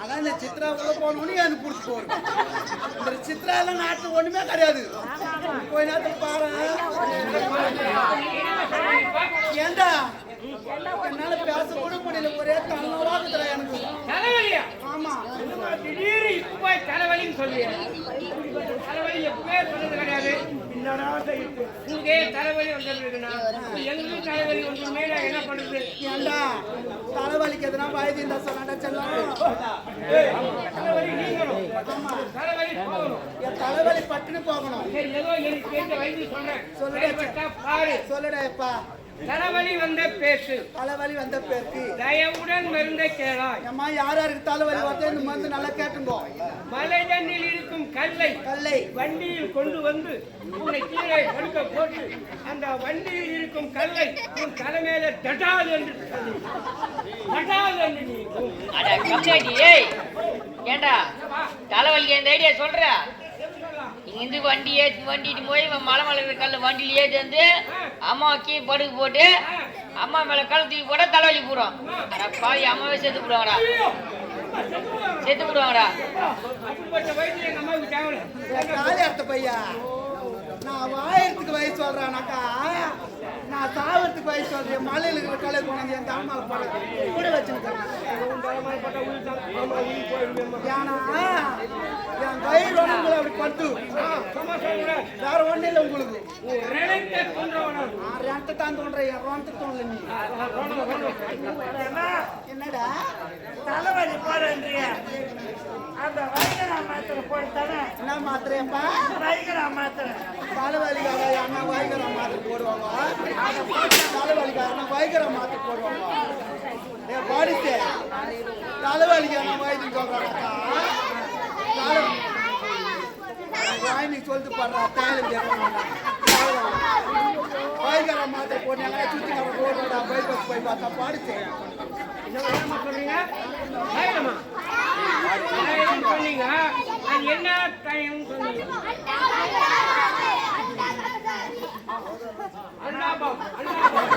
அதான் இந்த சித்ரா உள்ள போனோன்னு எனக்கு பிடிச்சி போறேன் இந்த சித்ரால நாட்டுல ஒண்ணுமே கிடையாது. போய் நேரத்துல பாரு. ஏண்டா? என்னால பேச கூட முடியல. ஒரே தலைவராகுதுல எனக்கு. தலைவலியா? ஆமா. திடீர்னு இப்ப தலைவலின்னு சொல்லியா? தலைவலி எப்பவே சொன்னது கிடையாது உங்களுக்கே தலைவலி வந்துருக்குன்னா எங்களுக்கு தலைவலி வந்துருமே நான் என்ன பண்றது ஏண்டா? தலைவலிக்கு எதுனா வயது இருந்தா சொல்லாண்டா செல்லம் தலைவலி நீங்களும் தலைவலி போகணும். என் தலைவலி பட்டுன்னு போகணும். சரி ஏதோ எனக்கு தெரிஞ்ச வைத்தியம் சொல்றேன். சொல்லுடா. சரிப்பட்டா பாரு. சொல்லுடா எப்பா தலைவலி வந்த பேசு. தலைவலி வந்த பேருக்கு தயவுடன் மருந்தை கேளாய் அம்மா யார் யாருக்கு தலைவலி வருதோ இந்த மருந்து நல்லா கேட்டுங்கோ. மலை தண்ணில் இருக்கும் கல்லை கல்லை. வண்டியில் கொண்டு வந்து உன்னை கீழே படுக்க போட்டு அந்த வண்டியில் இருக்கும் கல்லை உன் தலைமையில தட்டாது என்று சொல்லு. தட்டாது என்று நீ அட ஏய் ஏண்டா? தலைவலிக்கு இந்த ஐடியா சொல்ற இங்கிருந்து வண்டி ஏற்றி வண்டிட்டு போய் இவன் மலை மலை இருக்கிற கல்ல வண்டியில் ஏற்றி வந்து அம்மா கீழே படுக்கு போட்டு அம்மா மேலே கல் தூக்கி போட தலைவலி போடுறோம் அட பாவி அம்மாவே செத்து போடுவாங்கடா. செத்து போடுவாங்கடா. பையா? நான் வாயறதுக்கு வயசு சொல்றானாக்கா நான் சாவறதுக்கு வயசு சொல்றேன். மலையில இருக்கிற கலை கொண்டாந்து என் தாமால போட. கூட வச்சுருக்கேன் என் கை உடம்புல அப்படி பட்டு வேற ஒண்ணு இல்லை உங்களுக்கு. தான் தோன்ற என் தோணல நீ. என்னடா? தலைவலி போறேன்றிய அந்த வைகரா மாத்திரை போட்டுத்தானே என்ன மாத்திரையப்பா? வைகரா மாத்திரை தலைவலிக்காக அண்ணா வைகர மாத்திரை போடுவாங்க? தலைவலிக்காக அண்ணா வைகர மாத்திரை போடுவாங்க? ஏ பாடிச்சே. தலைவலிக்கு அண்ணா வைத்தியம் சொல்றாங்கக்கா வாய் நீ சொல்லிட்டு பாடுறா. தேவை வைகர மாத்திரை போட்டாங்க சுத்தி நம்ம ரோடோட பைபஸ் போய் பார்த்தா என்னமா சொன்னீங்க அது என்ன தைரியம் சொன்னீங்க அல்லாபம் அல்லாபம்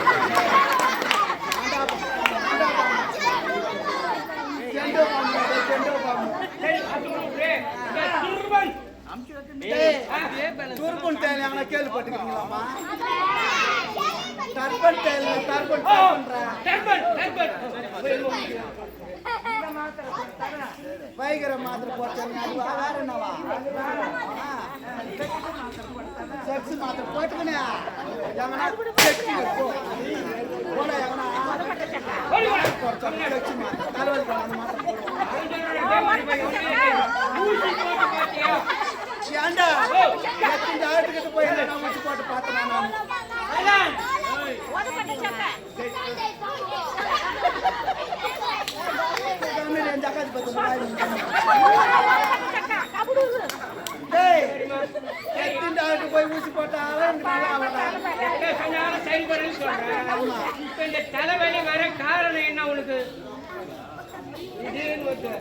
செண்டோ தர்பன் ஓ தர்பன்றா டர்பன் டர்பன் வைகர மாத்திரை போட்டேன் அது வா- வேற என்னவா செக்ஸ் மாத்திரை போட்டுக்கணே எவனா செக்ஸ் போ. போட எவனா. செக்ஸ் மாத்திரை தலைவலி அந்த மாத்திரை. பாத்தியா ஏண்டா? போய் போட்டு பார்த்தேன் நான் அதான் தமிழ் என் ஜகாதி பத்தி டேய் எத்தனை டாக்டர் போய் ஊசி போட்டாலும் எனக்கு சொல்றேன் இப்ப இந்த தலைவலி வர காரணம் என்ன உனக்கு திடீர்னு வந்து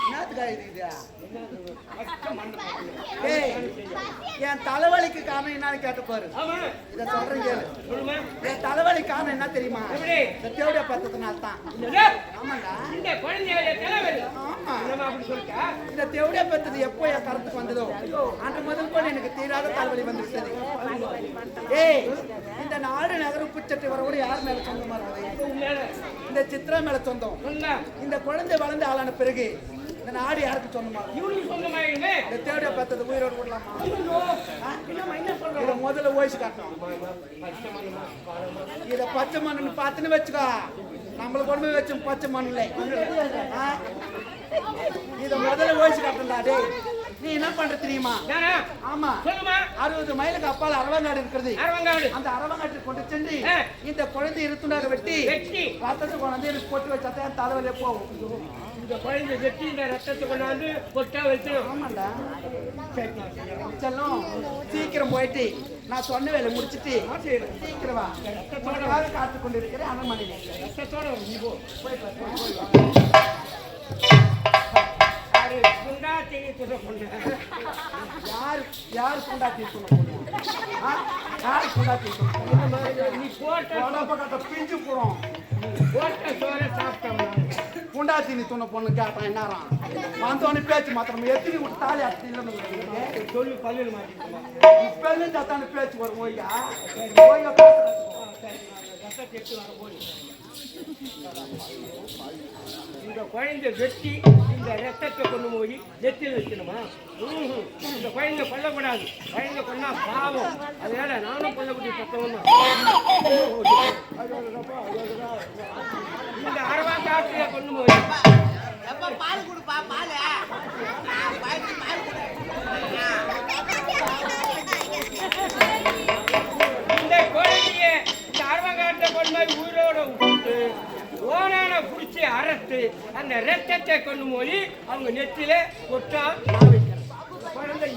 என்னத்துக்கா இது இது? ஏய், என் தலைவலிக்கு காரணம் என்னன்னு கேட்டு பாரு. இத சொல்றேன் கேளு. என் தலைவலி காரணம் என்ன தெரியுமா? இந்த பார்த்ததுனால தான்? ஆமாண்டா. இந்த தேவடியா பார்த்தது எப்போ என் கருத்துக்கு வந்ததோ அன்று முதல் கூட எனக்கு தீராத தலைவலி வந்து விட்டது ஏய் இந்த நாடு நகர உப்புச்சட்டை வர கூட யார் மேல சொந்தமா இருக்குது? இந்த சித்ரா மேல சொந்தம். இந்த குழந்தை வளர்ந்து ஆளான பிறகு இந்த நாடு யாருக்கு சொந்தமா? இவனுக்கு இந்த பார்த்தது உயிரோடு விடலாமா? இத முதல்ல ஓய்ச்சி காட்டணும். இத பச்சை மண்ணுன்னு பார்த்துன்னு வச்சுக்கோ. நம்மள கொண்டு போய் வச்சோம் பச்சை மண்ணுல? இத முதல்ல ஓய்ச்சி காட்டணும்டா டேய். நீ என்ன பண்ற தெரியுமா? ஆமா. சொல்லுமா. அறுபது மைலுக்கு அப்பால் அரவங்காடு இருக்கிறது. அரவங்காடு. அந்த அரவங்காட்டுக்கு கொண்டு சென்று. இந்த குழந்தை இருத்துண்டாக வெட்டி வெட்டி. ரத்தத்தை கொண்டாந்து எனக்கு போட்டு வச்சா தான் தலைவலியே போகும். இந்த குழந்தை வெட்டி இந்த ரத்தத்தை கொண்டாந்து பொட்டா வச்சிடும் ஆமாண்டா. செல்லம் சீக்கிரம் போயிட்டு நான் சொன்ன வேலை முடிச்சிட்டு சீக்கிரம் காத்து கொண்டு இருக்கிறேன் அரண்மனையில் ரத்தத்தோட வந்து நீ போ போயிட்டு யார் போயிட்டு குண்டா பொண்ணு யார் யார் கொண்டா தீர்க்கணும் நீ போட்ட போடா கட்ட பிஞ்சு போடும் ஓட்ட சோற சாப்பிட்டோம்னா துணை பொண்ணு. கேட்டான் என்னாராம் வந்தோடனே பேச்சு மாத்திரம் எத்தனை விட்டு தாலி அத்தி இல்லைன்னு சொல்லி பல்லில் மாட்டிக்கலாம் இப்ப தத்தான பேச்சு வரும் ஓய்யா ஓய்யா இந்த குழந்தை வெட்டி இந்த ரத்தத்தை கொண்டு போய் நெத்தில் வைக்கணுமா இந்த குழந்தை கொல்லக்கூடாது. குழந்தை கொண்டா பாவம். அதனால நானும் கொல்லக்கூடிய சத்தம் இந்த அரவா காட்டில கொண்டு போய் உயிரோட விட்டு ஓனான பிடிச்சி அரைத்து அந்த ரத்தத்தை கொண்டு போய் அவங்க நெத்தில ஒட்டா குழந்தை